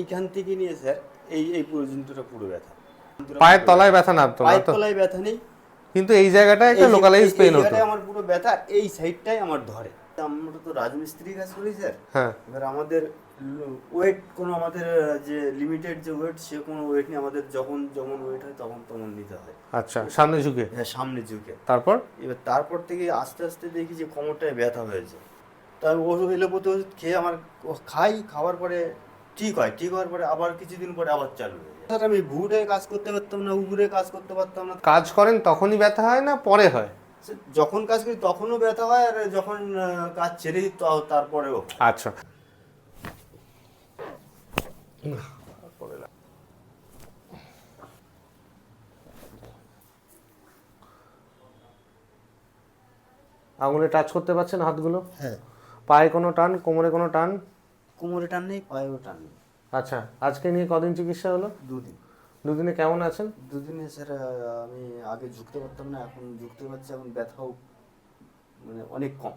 এইখান থেকে নিয়ে স্যার এই এই পর্যন্তটা পুরো ব্যথা। পায়ের তলায় ব্যথা না পায়ের তলায় ব্যথা নেই। কিন্তু এই জায়গাটায় একটা লোকালাইজ পেইন হতো। আমার পুরো ব্যথা এই সাইডটাই আমার ধরে। আমরা তো রাজমিস্ত্রি কাজ করি স্যার। হ্যাঁ। এবার আমাদের ওয়েট কোনো আমাদের যে লিমিটেড যে ওয়েট সে কোনো ওয়েট নেই। আমাদের যখন যেমন ওয়েট হয় তখন তখন নিতে হয়। আচ্ছা সামনে ঝুঁকে? হ্যাঁ সামনে ঝুঁকে। তারপর? এবার তারপর থেকে আস্তে আস্তে দেখি যে কোমরটায় ব্যথা হয়েছে। তাই ওষুধ এলোপতি ওষুধ খেয়ে আমার খাই খাওয়ার পরে ঠিক হয় ঠিক হওয়ার পরে আবার কিছুদিন পরে আবার চালু হয়ে যায়। স্যার, আমি ঘুরে কাজ করতে পারতাম না উপরে কাজ করতে পারতাম না। কাজ করেন তখনই ব্যথা হয় না পরে হয়? যখন কাজ করি তখনও ব্যথা হয় আর যখন কাজ ছেড়ে দিই তারপরেও আচ্ছা। আঙুলে টাচ করতে পারছেন হাতগুলো? হ্যাঁ। পায়ে কোনো টান কোমরে কোনো টান? কোমরে টান নেই পায়েও টান নেই। আচ্ছা আজকে নিয়ে কদিন চিকিৎসা হলো? দুদিন। দুদিনে কেমন আছেন? দুদিনে স্যার আমি আগে ঝুঁকতে পারতাম না এখন ঝুঁকতে পারছি এখন ব্যথাও মানে অনেক কম।